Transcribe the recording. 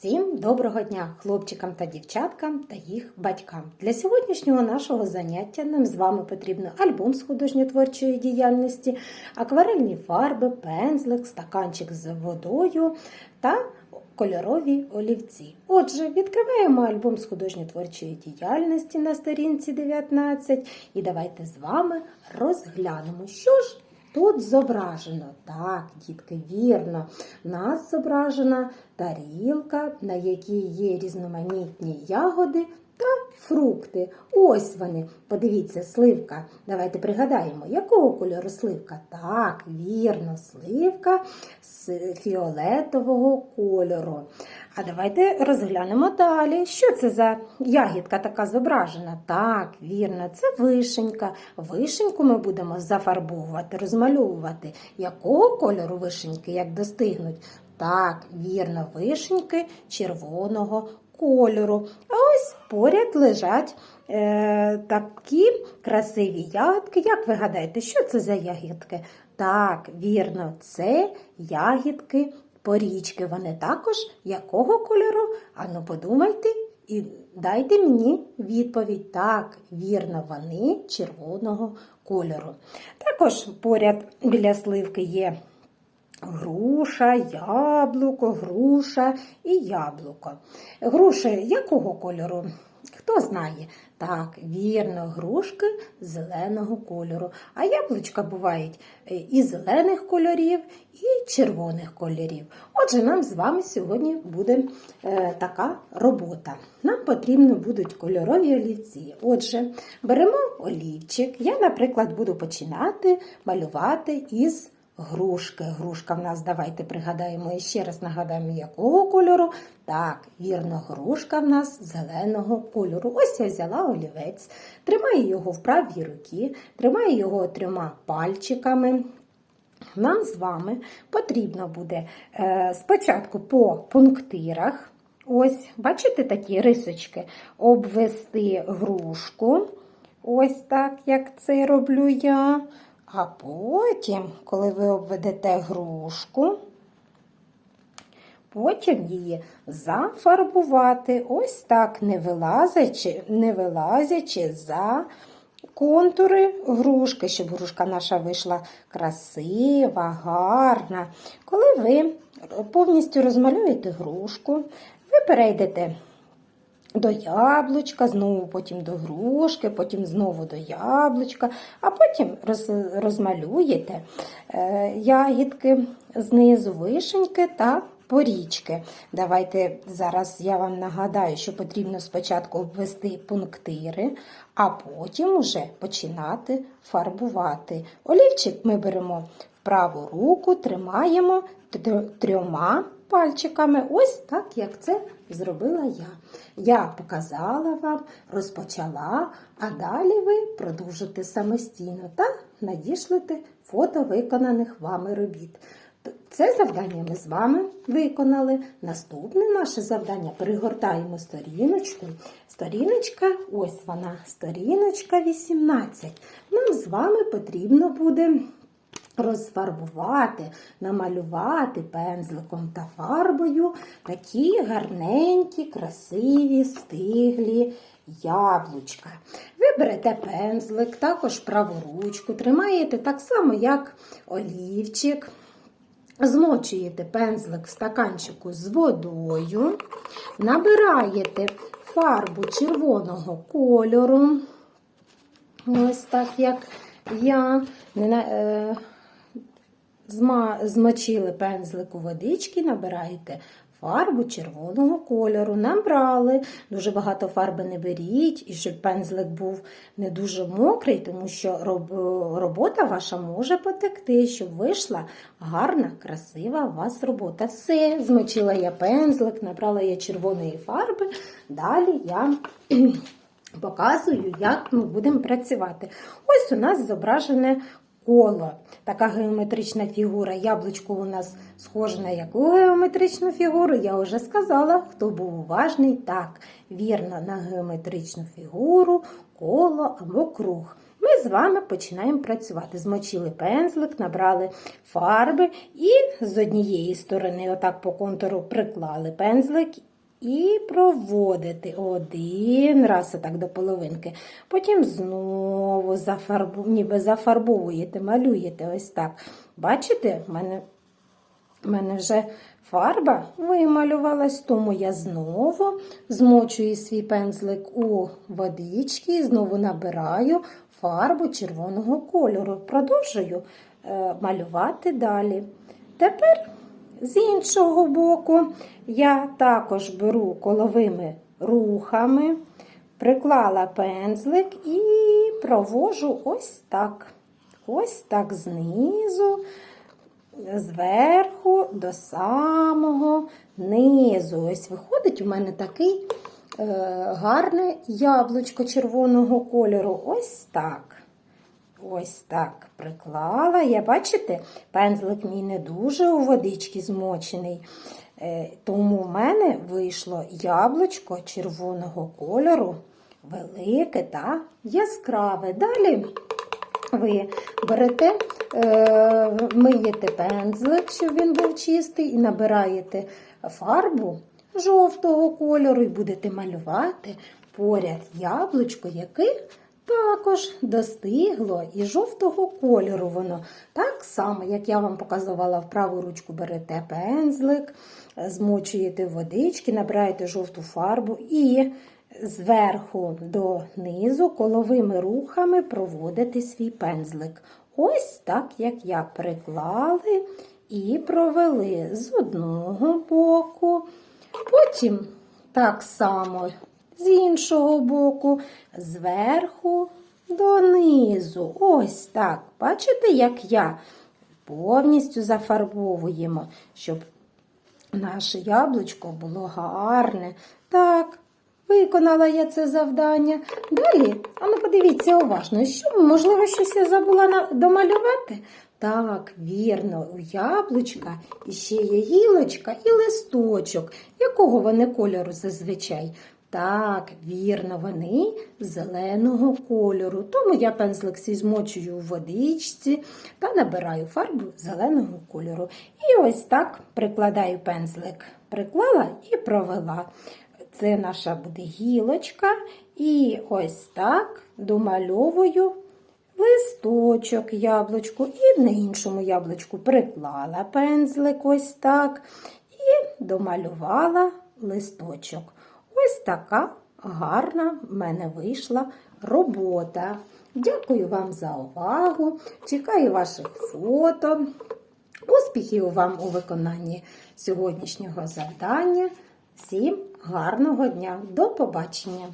Всім доброго дня хлопчикам та дівчаткам та їх батькам. Для сьогоднішнього нашого заняття нам з вами потрібно альбом з художньо-творчої діяльності, акварельні фарби, пензлик, стаканчик з водою та кольорові олівці. Отже, відкриваємо альбом з художньо-творчої діяльності на сторінці 19 і давайте з вами розглянемо, що ж Тут зображено, так, дітки, вірно, У нас зображена тарілка, на якій є різноманітні ягоди та фрукти. Ось вони. Подивіться, сливка. Давайте пригадаємо, якого кольору сливка? Так, вірно, сливка з фіолетового кольору. А давайте розглянемо далі. Що це за ягідка така зображена? Так, вірно, це вишенька. Вишеньку ми будемо зафарбовувати, розмальовувати. Якого кольору вишеньки, як достигнуть? Так, вірно, вишеньки червоного кольору. А ось поряд лежать е, такі красиві ягідки. Як ви гадаєте, що це за ягідки? Так, вірно, це ягідки порічки. Вони також якого кольору? Ану, подумайте і дайте мені відповідь. Так, вірно, вони червоного кольору. Також поряд біля сливки є груша, яблуко, груша і яблуко. Груші якого кольору? Хто знає? Так, вірно, грушки зеленого кольору. А яблучка бувають е, і зелених кольорів, і червоних кольорів. Отже, нам з вами сьогодні буде е, така робота. Нам потрібно будуть кольорові олівці. Отже, беремо олівчик. Я, наприклад, буду починати малювати із грушки. Грушка в нас, давайте пригадаємо і ще раз нагадаємо, якого кольору. Так, вірно, грушка в нас зеленого кольору. Ось я взяла олівець, тримаю його в правій руці, тримаю його трьома пальчиками. Нам з вами потрібно буде е, спочатку по пунктирах, ось, бачите такі рисочки, обвести грушку. Ось так, як це роблю я. А потім, коли ви обведете грушку, потім її зафарбувати, ось так, не вилазячи, не вилазячи за контури грушки, щоб грушка наша вийшла красива, гарна. Коли ви повністю розмалюєте грушку, ви перейдете до яблучка, знову потім до грушки, потім знову до яблучка, а потім роз, розмалюєте е, ягідки знизу вишеньки та порічки. Давайте зараз я вам нагадаю, що потрібно спочатку обвести пунктири, а потім уже починати фарбувати. Олівчик ми беремо в праву руку, тримаємо трьома пальчиками, ось так, як це зробила я. Я показала вам, розпочала, а далі ви продовжите самостійно та надішлете фото виконаних вами робіт. Це завдання ми з вами виконали. Наступне наше завдання перегортаємо сторіночку. Сторіночка, ось вона, сторіночка 18. Нам з вами потрібно буде розфарбувати, намалювати пензликом та фарбою такі гарненькі, красиві, стиглі яблучка. Ви берете пензлик, також праву ручку, тримаєте так само, як олівчик. Змочуєте пензлик в стаканчику з водою, набираєте фарбу червоного кольору. Ось так, як я е, змочили пензлик у водички, набираєте фарбу червоного кольору. Набрали, дуже багато фарби не беріть, і щоб пензлик був не дуже мокрий, тому що робота ваша може потекти, щоб вийшла гарна, красива у вас робота. Все, змочила я пензлик, набрала я червоної фарби. Далі я. Показую, як ми будемо працювати. Ось у нас зображене коло. Така геометрична фігура. Яблучко у нас схоже на яку геометричну фігуру? Я вже сказала, хто був уважний. Так, вірно, на геометричну фігуру, коло або круг. ми з вами починаємо працювати. Змочили пензлик, набрали фарби і з однієї сторони, отак по контуру, приклали пензлик. І проводити один раз отак до половинки. Потім знову зафарбу, ніби зафарбовуєте, малюєте ось так. Бачите, в мене мене вже фарба вималювалась, тому я знову змочую свій пензлик у водички і знову набираю фарбу червоного кольору. Продовжую е, малювати далі. Тепер з іншого боку я також беру коловими рухами, приклала пензлик і провожу ось так. Ось так знизу зверху до самого низу. Ось виходить у мене такий е, гарне яблучко червоного кольору. Ось так. Ось так приклала. Я, бачите, пензлик мій не дуже у водички змочений. Е, тому в мене вийшло яблучко червоного кольору, велике та яскраве. Далі ви берете, е, миєте пензлик, щоб він був чистий, і набираєте фарбу жовтого кольору і будете малювати поряд яблучко, яке також достигло і жовтого кольору воно. Так само, як я вам показувала, в праву ручку берете пензлик, змочуєте водички, набираєте жовту фарбу і зверху до низу коловими рухами проводити свій пензлик. Ось так, як я приклали і провели з одного боку. Потім так само з іншого боку, зверху донизу. Ось так. Бачите, як я повністю зафарбовуємо, щоб наше яблучко було гарне. Так, виконала я це завдання. Далі, а ну подивіться уважно, що, можливо, щось я забула домалювати? Так, вірно, у яблучка ще є гілочка і листочок. Якого вони кольору зазвичай? Так, вірно, вони зеленого кольору. Тому я пензлик свій змочую у водичці та набираю фарбу зеленого кольору. І ось так прикладаю пензлик. Приклала і провела. Це наша буде гілочка. І ось так домальовую листочок яблучку. І на іншому яблучку приклала пензлик ось так. І домалювала листочок. Ось така гарна в мене вийшла робота. Дякую вам за увагу. Чекаю ваших фото. Успіхів вам у виконанні сьогоднішнього завдання. Всім гарного дня! До побачення!